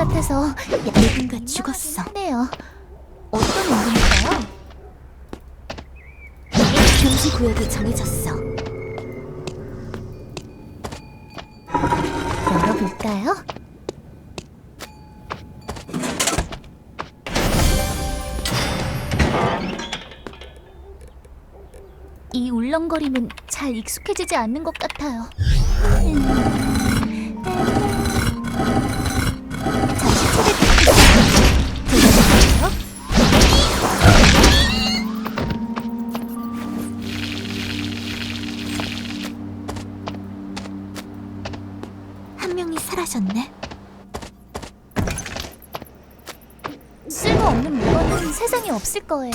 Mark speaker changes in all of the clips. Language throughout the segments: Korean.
Speaker 1: 같아서 야, 누군가 죽었어. 네요. 어떤 운동일까요? 금지 구역이 정해졌어. 열어볼까요? 이 울렁거림은 잘 익숙해지지 않는 것 같아요. 음. 거예요.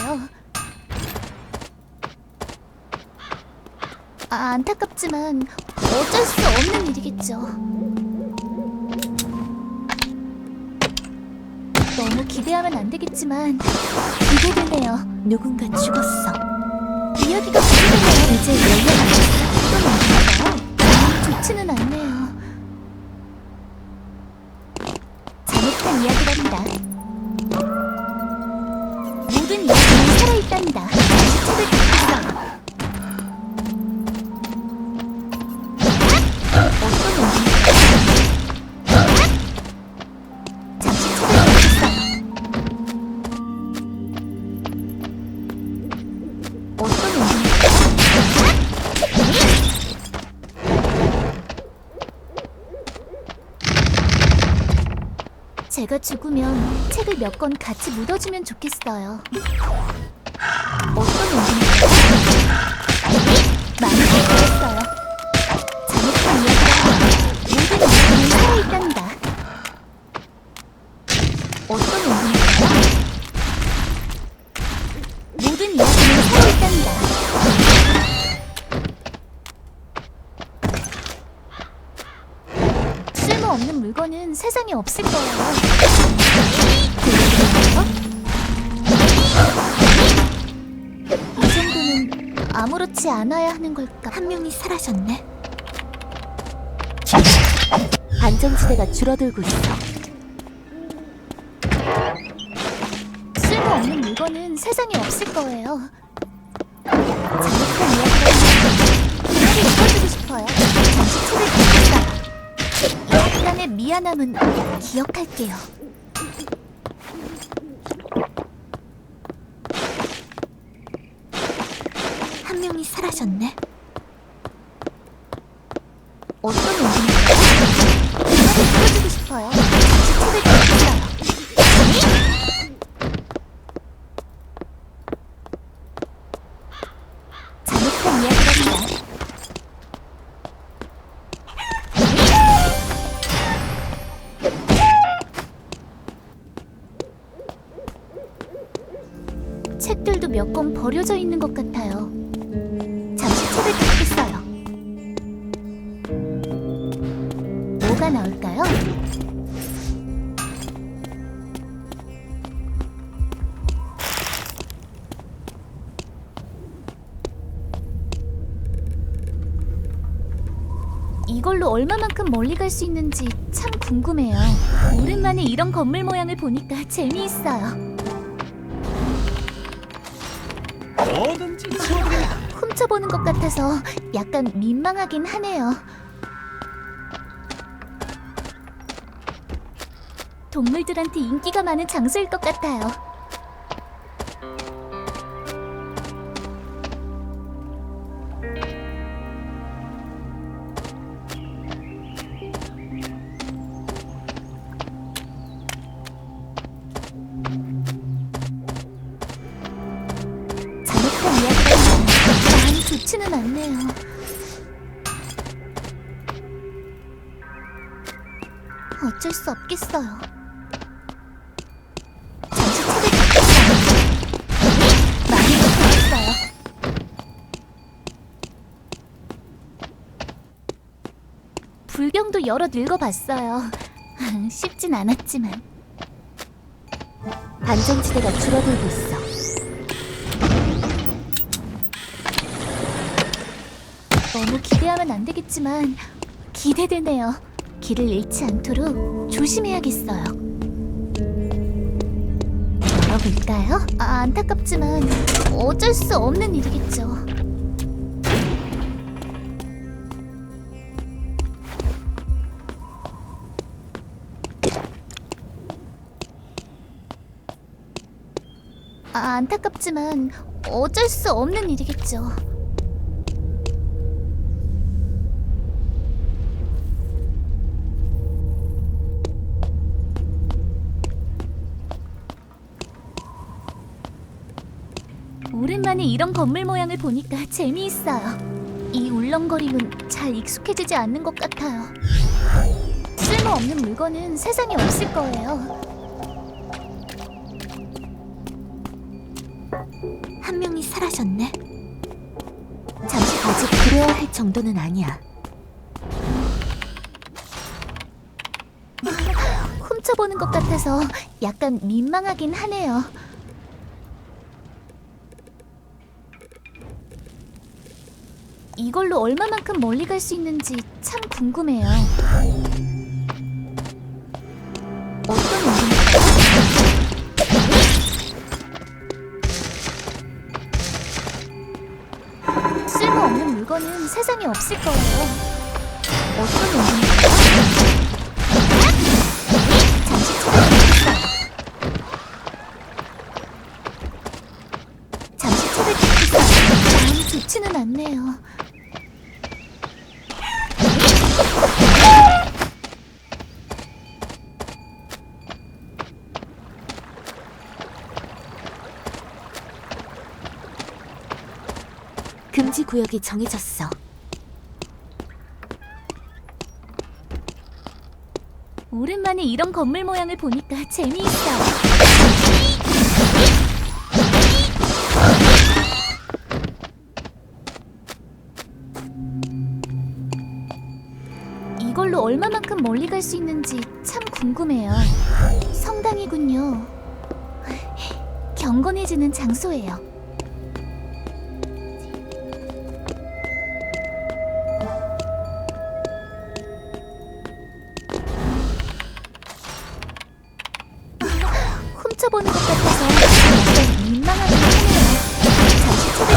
Speaker 1: 아, 안타깝지만 어쩔 수 없는 일이겠죠. 너무 기대하면 안 되겠지만 기대되네요. 누군가 죽었어. 이야기가. 이제 열려 죽으면 책을 몇 권 같이 묻어주면 좋겠어요. 어떤? 많이 이 정도는 아무렇지 않아야 하는 걸까? 한 명이 사라졌네. 안정지대가 줄어들고 있어. 쓸모없는 물건은 세상에 없을 거예요. 잘못한 이야기라면 그렇게 읽어주고 싶어요. 잠시 책을. 약간의 미안함은 기억할게요. 한 명이 사라졌네. 어떤 읽어주고 싶어요. 책들도 몇 권 버려져 있는 것 같아요. 닫겠어요. 뭐가 나올까요? 이걸로 얼마만큼 멀리 갈 수 있는지 참 궁금해요. 오랜만에 이런 건물 모양을 보니까 재미있어요.
Speaker 2: 뭐든지 치워드립니다.
Speaker 1: 훔쳐보는 것 같아서 약간 민망하긴 하네요. 동물들한테 인기가 많은 장소일 것 같아요. 수 없겠어요. 불경도 여러 읽어봤어요. 쉽진 않았지만. 안정지대가 줄어들고 있어. 너무 기대하면 안 되겠지만 기대되네요. 길을 잃지 않도록 조심해야겠어요. 열어볼까요? 아, 안타깝지만 어쩔 수 없는 일이겠죠. 아, 안타깝지만 어쩔 수 없는 일이겠죠. 오랜만에 이런 건물 모양을 보니까 재미있어요. 이 울렁거림은 잘 익숙해지지 않는 것 같아요. 쓸모없는 물건은 세상에 없을 거예요.
Speaker 3: 한 명이 사라졌네. 잠시 아직 그래야 할 정도는 아니야.
Speaker 1: 훔쳐보는 것 같아서 약간 민망하긴 하네요. 이걸로 얼마만큼 멀리 갈 수 있는지 참 궁금해요. 어떤 의미일까요? 쓸모없는 물건은 세상에 없을 거예요. 어떤 의미일까요? 잠시. 마음이 좋지는 않네요.
Speaker 3: 금지 구역이 정해졌어.
Speaker 1: 오랜만에 이런 건물 모양을 보니까 재미있어요. 이걸로 얼마만큼 멀리 갈 수 있는지 참 궁금해요. 성당이군요. 경건해지는 장소예요. 훔쳐보는 것 같아서 약간 민망하긴 하네요. 잠시 차를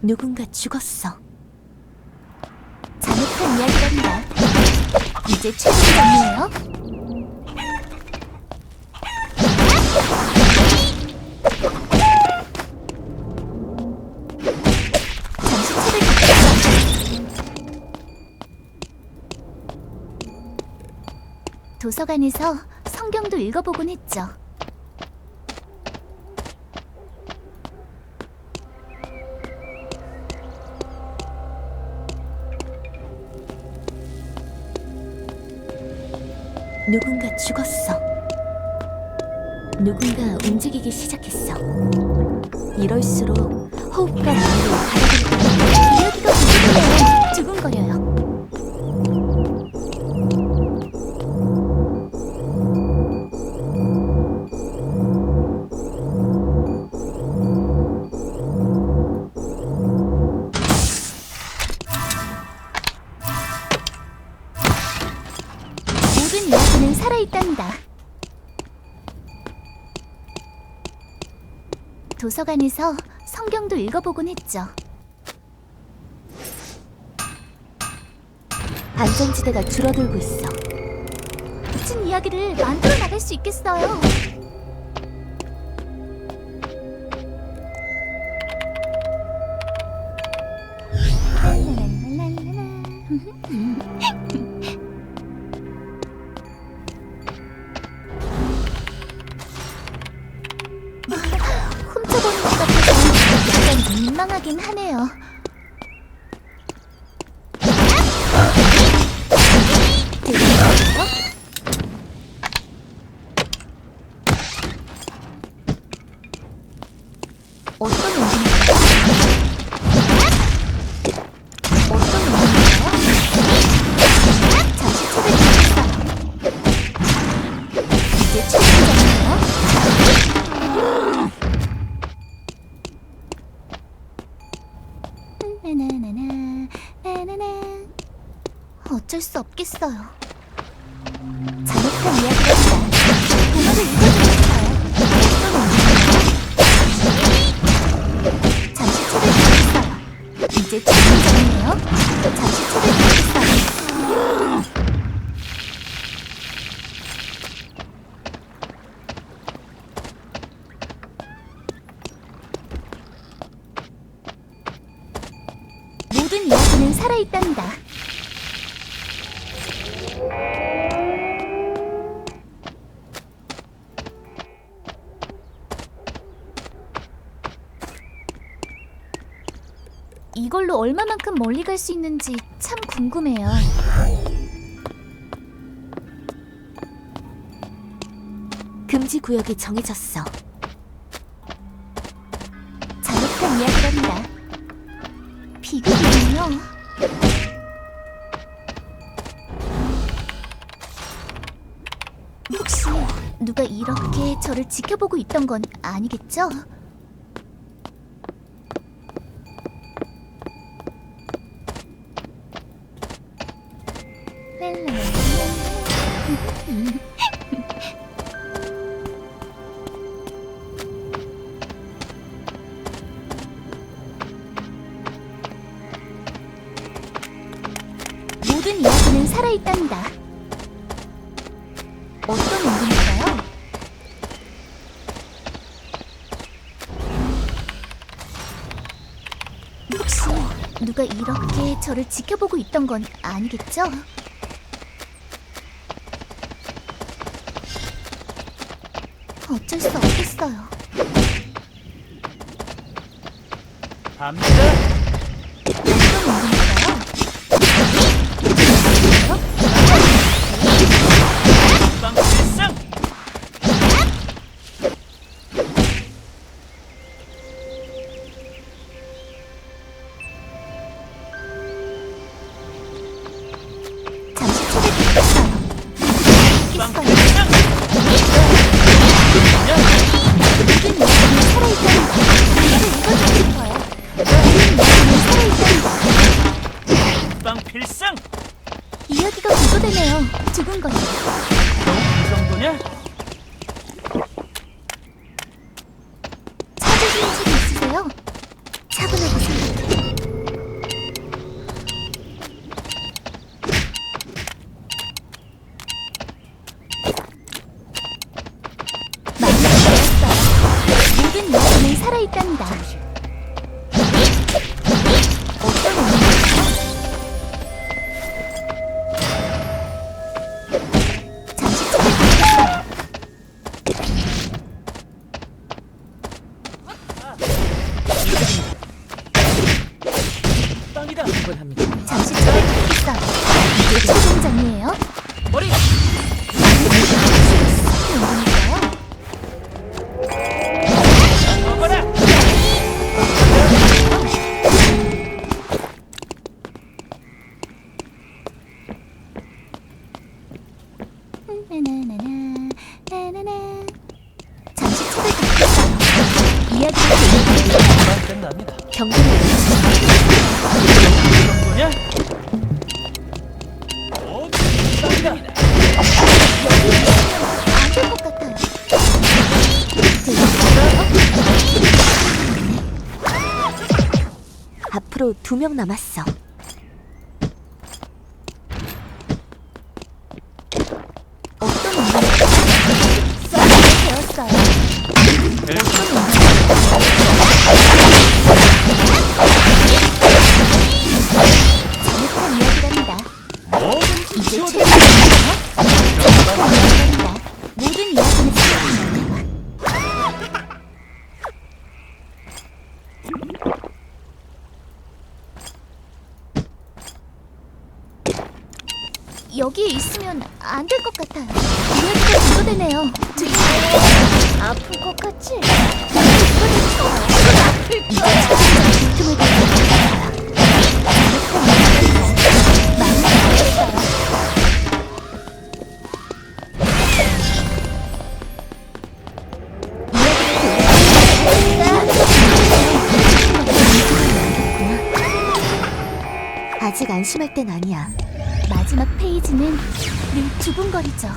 Speaker 3: 누군가 죽었어.
Speaker 1: 잔혹한 이야기랍니다. 이제 최종 장르예요. 잠시 탔어. 도서관에서 성경도 읽어보곤 했죠.
Speaker 3: 누군가 죽었어. 누군가 움직이기 시작했어. 이럴수록 호흡과 마음을 가다듬고
Speaker 1: 이야기가 궁금해요. 두근거려요. 도서관에서 성경도 읽어보곤 했죠.
Speaker 3: 안전지대가 줄어들고 있어.
Speaker 1: 멋진 이야기를 만들어 나갈 수 있겠어요. 나나나나 나나나 어쩔 수 없겠어요. 잘못한 이야기였어. 그만을 읽어드릴까요? 잠시 초대드리겠어요. 이제 정리정리해요. 살아있답니다. 이걸로 얼마만큼 멀리 갈 수 있는지 참 궁금해요.
Speaker 3: 금지 구역이 정해졌어.
Speaker 1: 잘못한 이야기랍니다. 비극이군요. 혹시 누가 이렇게 저를 지켜보고 있던 건 아니겠죠? 저를 지켜보고 있던 건 아니겠죠? 어쩔 수 없겠어요.
Speaker 2: 갑니다.
Speaker 1: 어떤
Speaker 2: 빵
Speaker 1: 있어 잠시 최종장이에요.
Speaker 2: 머리.
Speaker 1: 의미일까요?
Speaker 2: 먹어라.
Speaker 1: 나나나나, 나나나. 잠시 초대드리겠어요. 이야기가 들리는
Speaker 2: 금방 끝납니다.
Speaker 3: 경계를 앞으로 두명 남았어. 아직 안심할 땐 아니야.
Speaker 1: 마지막 페이지는 늘 두근거리죠.